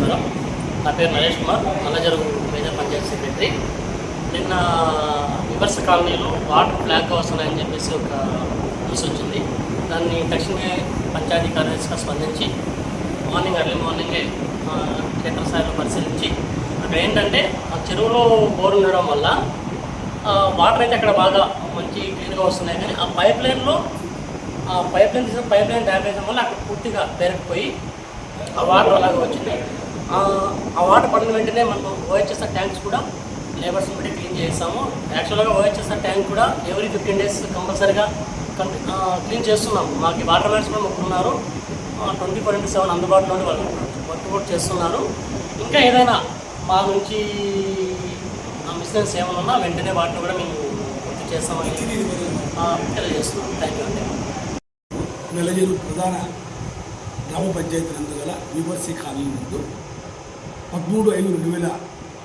నమస్కారం నా పేరు నరేష్ కుమార్ నల్లజరుగు మేజర్ పంచాయత్ సెక్రటరీ. నిన్న వివర్స కాలనీలో వాటర్ బ్లాక్ వస్తున్నాయని చెప్పేసి ఒక న్యూస్ వచ్చింది. దాన్ని తక్షణమే పంచాయతీ కార్యదర్శిగా స్పందించి మార్నింగ్ అర్లీ మార్నింగే ఆ, క్షేత్రస్థాయిలో పరిశీలించి అక్కడ ఏంటంటే ఆ చెరువులో బోర్ ఉండడం వల్ల వాటర్ అయితే అక్కడ బాగా మంచి క్లీన్గా వస్తున్నాయి. కానీ ఆ పైప్ లైన్లో ఆ పైప్ లైన్ తీసిన పైప్ లైన్ డ్యామేజ్ వల్ల అక్కడ పూర్తిగా పేరుకుపోయి ఆ వాటర్ అలాగే వచ్చింది. ఆ వాటర్ పడిన వెంటనే మనం ఓహెచ్ఎస్ఆర్ ట్యాంక్స్ కూడా లేబర్స్ బట్టి క్లీన్ చేస్తాము. యాక్చువల్గా ఓహెచ్ఎస్ఆర్ ట్యాంక్ కూడా ఎవ్రీ ఫిఫ్టీన్ డేస్ కంపల్సరీగా క్లీన్ చేస్తున్నాము. మాకు వాటర్ మ్యాన్స్ కూడా ముగ్గురు ఉన్నారు. ట్వంటీ ఫోర్ ఇంటూ సెవెన్ అందుబాటులో వాళ్ళు వర్క్ కూడా చేస్తున్నారు. ఇంకా ఏదైనా మా నుంచి మిస్టేక్స్ ఏమైనా ఉన్నా వెంటనే వాటిని కూడా మేము పూర్తి చేస్తామని తెలియజేస్తున్నాం థ్యాంక్ యూ అండి. నెలజీరు ప్రధాన గ్రామ పంచాయతీ నందు గల కాలనీ నందు పదమూడు ఐదు రెండు వేల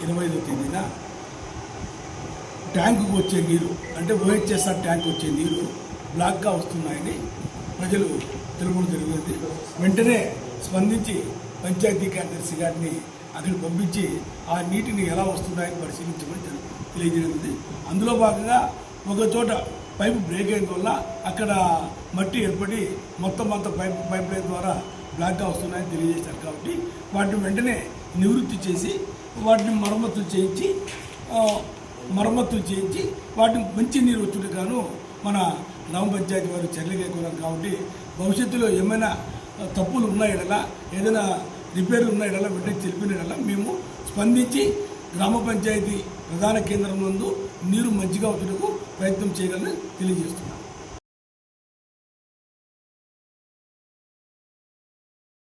ఇరవై ఐదో తేదీన ట్యాంకుకు వచ్చే నీరు అంటే ఓహెచ్ఎస్ఆర్ ట్యాంక్ వచ్చే నీరు బ్లాక్గా వస్తున్నాయని ప్రజలు తెలుపడం జరిగింది. వెంటనే స్పందించి పంచాయతీ కార్యదర్శి గారిని అక్కడ పంపించి ఆ నీటిని ఎలా వస్తున్నాయని పరిశీలించమని తెలి- తెలియజేయడం అందులో భాగంగా ఒక చోట పైపు బ్రేక్ అయిన వల్ల అక్కడ మట్టి ఏర్పడి మొత్తం మొత్తం పైప్ పైప్ లైన్ ద్వారా బ్లాక్గా వస్తున్నాయని తెలియజేశారు కాబట్టి వాటిని వెంటనే నివృత్తి చేసి వాటిని మరమ్మతులు చేయించి మరమ్మతులు చేయించి వాటిని మంచి నీరు వచ్చుటగాను మన గ్రామ పంచాయతీ వారు చర్యలు కైకొన్నారు కాబట్టి భవిష్యత్తులో ఏమైనా తప్పులు ఉన్న ఏదైనా రిపేర్లు ఉన్న ఎడల వెంటనే తెలిపినడలా మేము స్పందించి గ్రామ పంచాయతీ ప్రధాన కేంద్రం నందు నీరు మంచిగా వచ్చుటకు ప్రయత్నం చేయగలని తెలియజేస్తున్నాం.